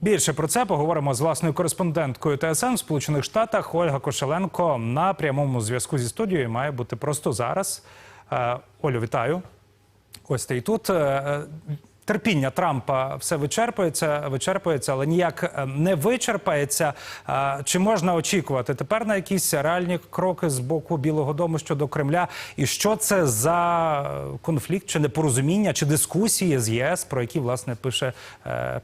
Більше про це поговоримо з власною кореспонденткою ТСН в Сполучених Штатах Ольга Кошеленко на прямому зв'язку зі студією. Має бути просто зараз. Е, Олю, вітаю. Ось ти і тут. Е, е, Терпіння Трампа все вичерпується, вичерпується, але ніяк не вичерпається. Чи можна очікувати тепер на якісь реальні кроки з боку Білого Дому щодо Кремля? І що це за конфлікт, чи непорозуміння, чи дискусії з ЄС, про які власне пише е,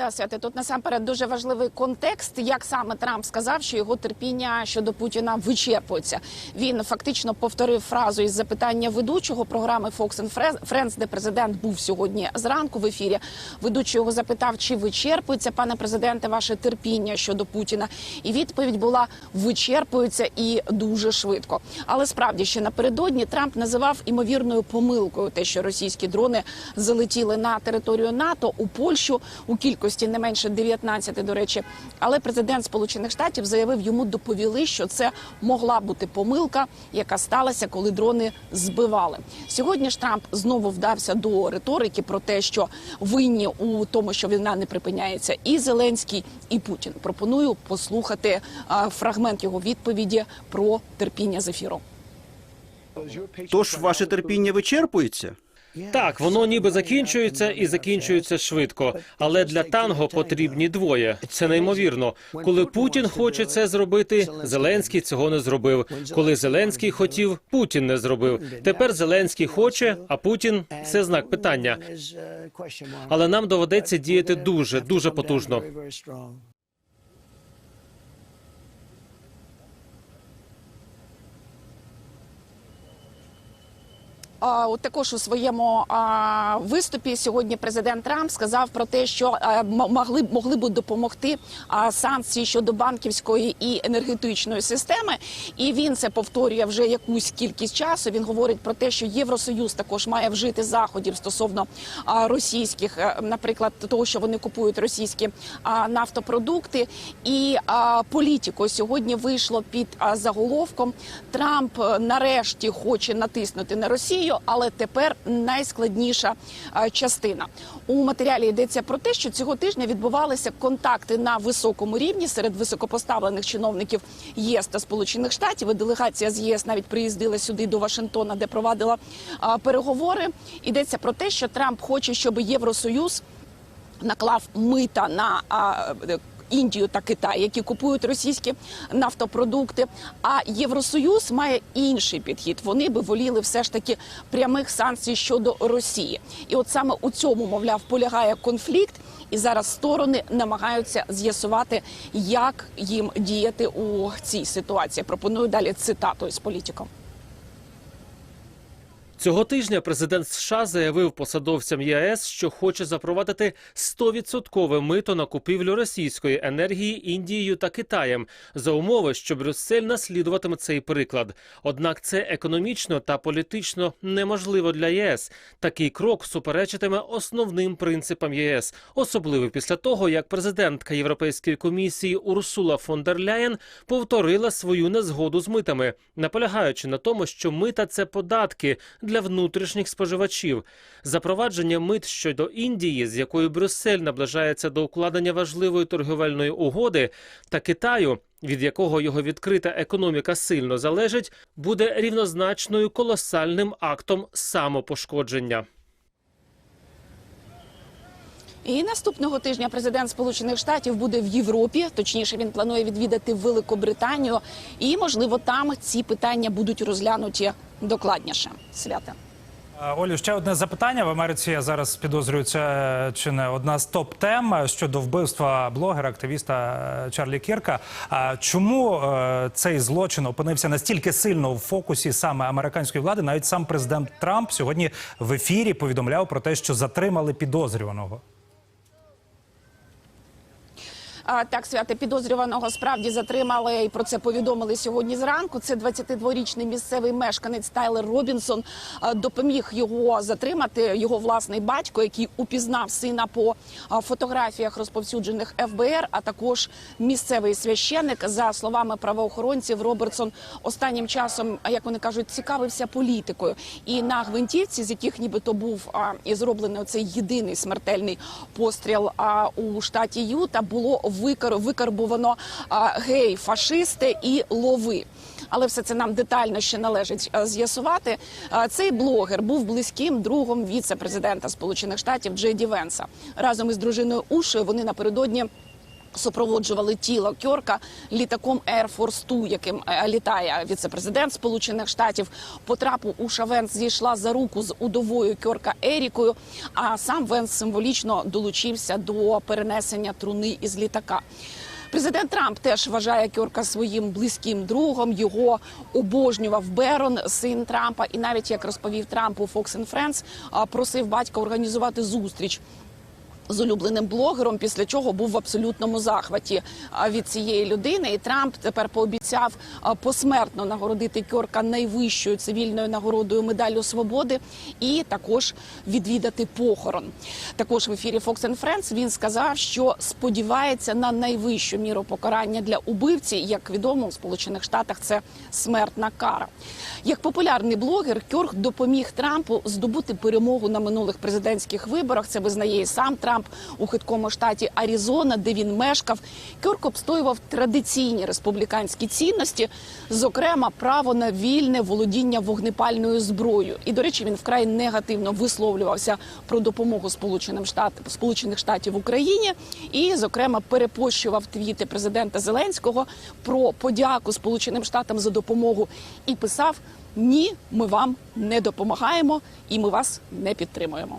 Та святе тут насамперед дуже важливий контекст, як саме Трамп сказав, що його терпіння щодо Путіна вичерпується. Він фактично повторив фразу із запитання ведучого програми Fox and Friends, де президент був сьогодні зранку в ефірі. Ведучий його запитав, чи вичерпується, пане президенте, ваше терпіння щодо Путіна. І відповідь була вичерпується і дуже швидко. Але справді ще напередодні Трамп називав імовірною помилкою те, що російські дрони залетіли на територію НАТО у Польщу у кількості не менше 19, до речі. Але президент Сполучених Штатів заявив, йому доповіли, що це могла бути помилка, яка сталася, коли дрони збивали. Сьогодні ж Трамп знову вдався до риторики про те, що винні у тому, що війна не припиняється, і Зеленський, і Путін. Пропоную послухати фрагмент його відповіді про терпіння з ефіру. Тож ваше терпіння вичерпується? Так, воно ніби закінчується і закінчується швидко. Але для танго потрібні двоє. Це неймовірно. Коли Путін хоче це зробити, Зеленський цього не зробив. Коли Зеленський хотів, Путін не зробив. Тепер Зеленський хоче, а Путін це знак питання. Але нам доведеться діяти дуже, дуже потужно. От також у своєму виступі сьогодні президент Трамп сказав про те, що могли б могли б допомогти санкції щодо банківської і енергетичної системи. І він це повторює вже якусь кількість часу. Він говорить про те, що Євросоюз також має вжити заходів стосовно російських, е, наприклад, того, що вони купують російські нафтопродукти. І а, політико сьогодні вийшло під заголовком Трамп е, нарешті хоче натиснути на Росію, але тепер найскладніша е, частина у матеріалі йдеться про те, що цього тижня відбувалися контакти на високому рівні серед високопоставлених чиновників ЄС та Сполучених Штатів. І делегація з єС навіть приїздила сюди до Вашингтона, де провадила переговори. Йдеться про те, що Трамп хоче, щоб Євросоюз наклав мита на а, е, Індію та Китай, які купують російські нафтопродукти. А Євросоюз має інший підхід. Вони би воліли все ж таки прямих санкцій щодо Росії. І от саме у цьому, мовляв, полягає конфлікт. І зараз сторони намагаються з'ясувати, як їм діяти у цій ситуації. Пропоную далі цитату із політиком. Цього тижня президент США заявив посадовцям ЄС, що хоче запровадити 100% мито на купівлю російської енергії Індією та Китаєм за умови, що Брюссель наслідуватиме цей приклад. Однак це економічно та політично неможливо для ЄС. Такий крок суперечитиме основним принципам ЄС, особливо після того, як президентка Європейської комісії Урсула фон дер Ляєн повторила свою незгоду з митами, наполягаючи на тому, що мита це податки для внутрішніх споживачів. Запровадження мит щодо Індії, з якою Брюссель наближається до укладення важливої торговельної угоди, та Китаю. Від якого його відкрита економіка сильно залежить, буде рівнозначною колосальним актом самопошкодження. І наступного тижня президент Сполучених Штатів буде в Європі. Точніше, він планує відвідати Великобританію, і можливо там ці питання будуть розглянуті докладніше. Свята. Е, Олю, ще одне запитання. В Америці я зараз підозрюю, це чи не одна з топ-тем щодо вбивства блогера, активіста е, Чарлі Кірка. Чому е, цей злочин опинився настільки сильно в фокусі саме американської влади? Навіть сам президент Трамп сьогодні в ефірі повідомляв про те, що затримали підозрюваного. Так, святе підозрюваного справді затримали і про це повідомили сьогодні зранку. Це 22-річний місцевий мешканець Тайлер Робінсон. Допоміг його затримати його власний батько, який упізнав сина по фотографіях, розповсюджених ФБР, а також місцевий священник. За словами правоохоронців, Робертсон останнім часом, як вони кажуть, цікавився політикою. І на гвинтівці, з яких нібито був і зроблений оцей єдиний смертельний постріл у штаті Юта, було викар, викарбовано гей, фашисти і лови. Але все це нам детально ще належить з'ясувати. Цей блогер був близьким другом віце-президента Сполучених Штатів Джей Ді Венса. Разом із дружиною Ушою вони напередодні. Супроводжували тіло Кьорка літаком Air Force Two, яким е, літає віце-президент Сполучених Штатів. Потрапу Уша Венс зійшла за руку з удовою Кьорка Ерікою. А сам Венс символічно долучився до перенесення труни із літака. Президент Трамп теж вважає Кьорка своїм близьким другом. Його обожнював Берон, син Трампа, і навіть як розповів Трамп у Fox and Friends, просив батька організувати зустріч з улюбленим блогером, після чого був в абсолютному захваті від цієї людини. І Трамп тепер пообіцяв посмертно нагородити Кьорка найвищою цивільною нагородою медаллю свободи і також відвідати похорон. Також в ефірі Fox and Friends він сказав, що сподівається на найвищу міру покарання для убивці. Як відомо, у Сполучених Штатах це смертна кара. Як популярний блогер, Кьорк допоміг Трампу здобути перемогу на минулих президентських виборах. Це визнає і сам Трамп у хиткому штаті Аризона, де він мешкав. Кьорк обстоював традиційні республіканські цінності, зокрема право на вільне володіння вогнепальною зброєю. І до речі, він вкрай негативно висловлювався про допомогу Сполученим Штатам Сполучених Штатів Україні, і зокрема перепощував твіти президента Зеленського про подяку Сполученим Штатам за допомогу і писав: Ні, ми вам не допомагаємо, і ми вас не підтримуємо.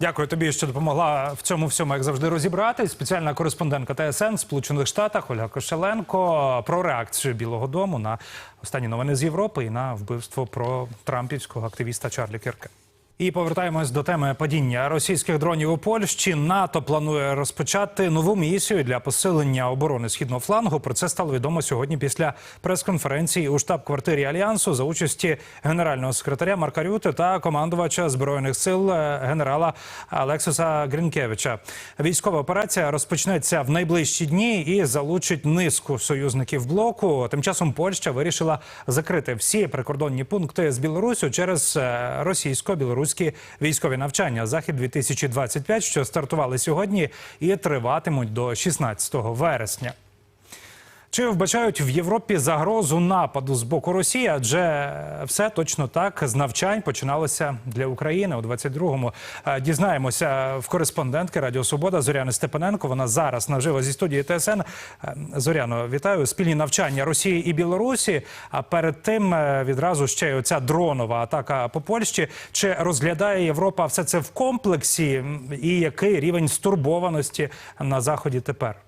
Дякую тобі, що допомогла в цьому всьому, як завжди, розібратись. Спеціальна кореспондентка ТСН Сполучених Штатах Ольга Кошеленко про реакцію Білого Дому на останні новини з Європи і на вбивство про трампівського активіста Чарлі Кірка. І повертаємось до теми падіння російських дронів у Польщі. НАТО планує розпочати нову місію для посилення оборони східного флангу. Про це стало відомо сьогодні після прес-конференції у штаб-квартирі альянсу за участі генерального секретаря Марка Рюти та командувача збройних сил е, генерала Алексуса Грінкевича. Військова операція розпочнеться в найближчі дні і залучить низку союзників блоку. Тим часом Польща вирішила закрити всі прикордонні пункти з Білорусю через е, російсько-білоруські військові навчання. Захід 2025, що стартували сьогодні і триватимуть до 16 вересня. Чи вбачають в Європі загрозу нападу з боку Росії? Адже все точно так з навчань починалося для України у 22-му. Е, Дізнаємося в кореспондентки Радіо Свобода Зоряни Степаненко. Вона зараз наживо зі студії ТСН. Е, Зоряно, вітаю. Спільні навчання Росії і Білорусі. А перед тим е, відразу ще й оця дронова атака по Польщі. Чи розглядає Європа все це в комплексі? І який рівень стурбованості на заході тепер?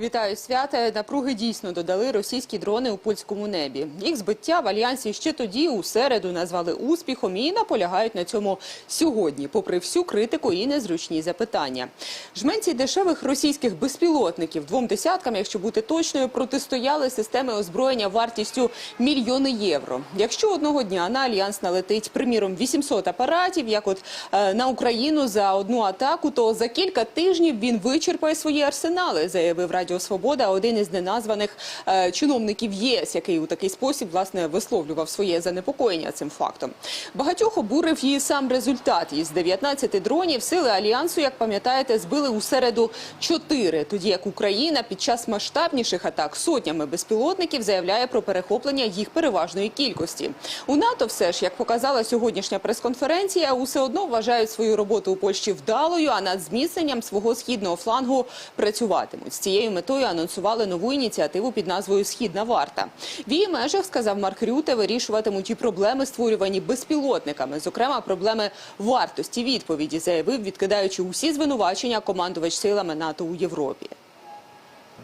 Вітаю свята. Напруги дійсно додали російські дрони у польському небі. Їх збиття в альянсі ще тоді у середу назвали успіхом і наполягають на цьому сьогодні, попри всю критику і незручні запитання. Жменці дешевих російських безпілотників двом десяткам, якщо бути точною, протистояли системи озброєння вартістю мільйони євро. Якщо одного дня на альянс налетить приміром 800 апаратів, як от е, на Україну за одну атаку, то за кілька тижнів він вичерпає свої арсенали, заявив Радіо Свобода, один із неназваних е, чиновників ЄС, який у такий спосіб власне висловлював своє занепокоєння цим фактом. Багатьох обурив і сам результат. Із 19 дронів сили альянсу, як пам'ятаєте, збили у середу 4, тоді як Україна під час масштабніших атак сотнями безпілотників заявляє про перехоплення їх переважної кількості. У НАТО все ж, як показала сьогоднішня прес-конференція, усе одно вважають свою роботу у Польщі вдалою, а над зміцненням свого східного флангу працюватимуть. З цією метою анонсували нову ініціативу під назвою Східна варта. В її межах сказав Марк Рюте, вирішуватимуть і проблеми, створювані безпілотниками, зокрема проблеми вартості відповіді, заявив, відкидаючи усі звинувачення командувач силами НАТО у Європі.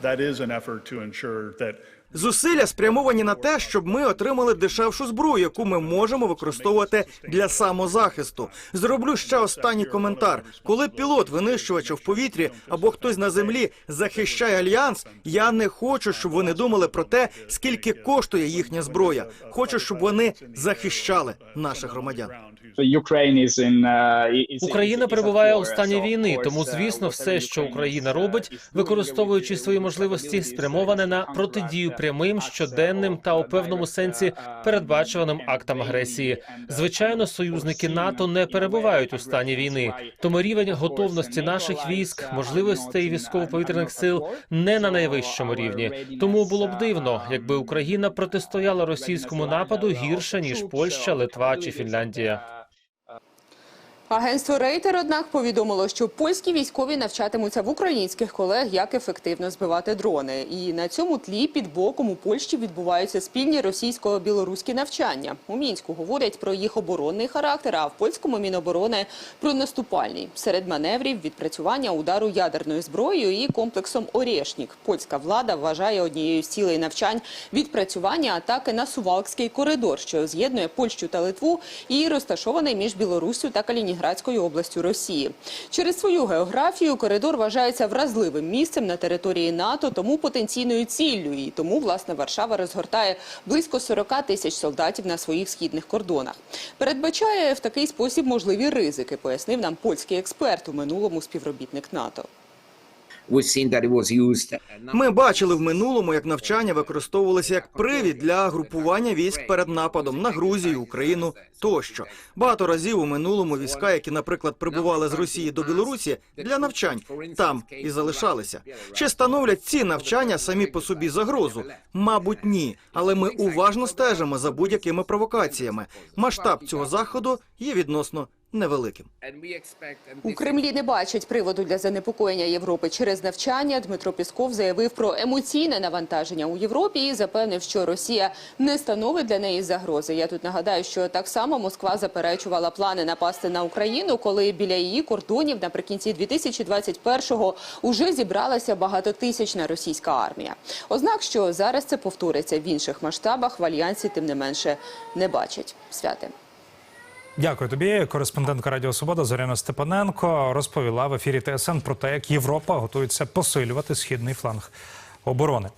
That is an effort Зусилля спрямовані на те, щоб ми отримали дешевшу зброю, яку ми можемо використовувати для самозахисту. Зроблю ще останній коментар. Коли пілот винищувача в повітрі або хтось на землі захищає альянс, я не хочу, щоб вони думали про те, скільки коштує їхня зброя. Хочу, щоб вони захищали наших громадян. Україна перебуває у стані війни, тому звісно, все, що Україна робить, використовуючи свої можливості, спрямоване на протидію прямим, щоденним та у певному сенсі передбачуваним актам агресії. Звичайно, союзники НАТО не перебувають у стані війни, тому рівень готовності наших військ, можливостей військово-повітряних сил не на найвищому рівні. Тому було б дивно, якби Україна протистояла російському нападу гірше ніж Польща, Литва чи Фінляндія. Агентство Рейтер, однак, повідомило, що польські військові навчатимуться в українських колег, як ефективно збивати дрони. І на цьому тлі під боком у Польщі відбуваються спільні російсько-білоруські навчання. У мінську говорять про їх оборонний характер, а в польському міноборони про наступальний серед маневрів відпрацювання удару ядерною зброєю і комплексом Орєшнік. Польська влада вважає однією з цілей навчань відпрацювання атаки на Сувалкський коридор, що з'єднує Польщу та Литву і розташований між Білоруссю та Калінінградською областю Росії. Через свою географію коридор вважається вразливим місцем на території НАТО, тому потенційною ціллю. І тому власне Варшава розгортає близько 40 тисяч солдатів на своїх східних кордонах. Передбачає в такий спосіб можливі ризики, пояснив нам польський експерт у минулому співробітник НАТО. Ми бачили в минулому, як навчання використовувалися як привід для групування військ перед нападом на Грузію, Україну тощо. Багато разів у минулому війська, які, наприклад, прибували з Росії до Білорусі для навчань, там і залишалися. Чи становлять ці навчання самі по собі загрозу? Мабуть, ні. Але ми уважно стежимо за будь-якими провокаціями. Масштаб цього заходу є відносно невеликим. У Кремлі не бачать приводу для занепокоєння Європи через навчання. Дмитро Пісков заявив про емоційне навантаження у Європі і запевнив, що Росія не становить для неї загрози. Я тут нагадаю, що так само Москва заперечувала плани напасти на Україну, коли біля її кордонів наприкінці 2021-го уже зібралася багатотисячна російська армія. Ознак, що зараз це повториться в інших масштабах, в альянсі тим не менше не бачать. Святе. Дякую тобі. Кореспондентка Радіо Свобода Зоряна Степаненко розповіла в ефірі ТСН про те, як Європа готується посилювати східний фланг оборони.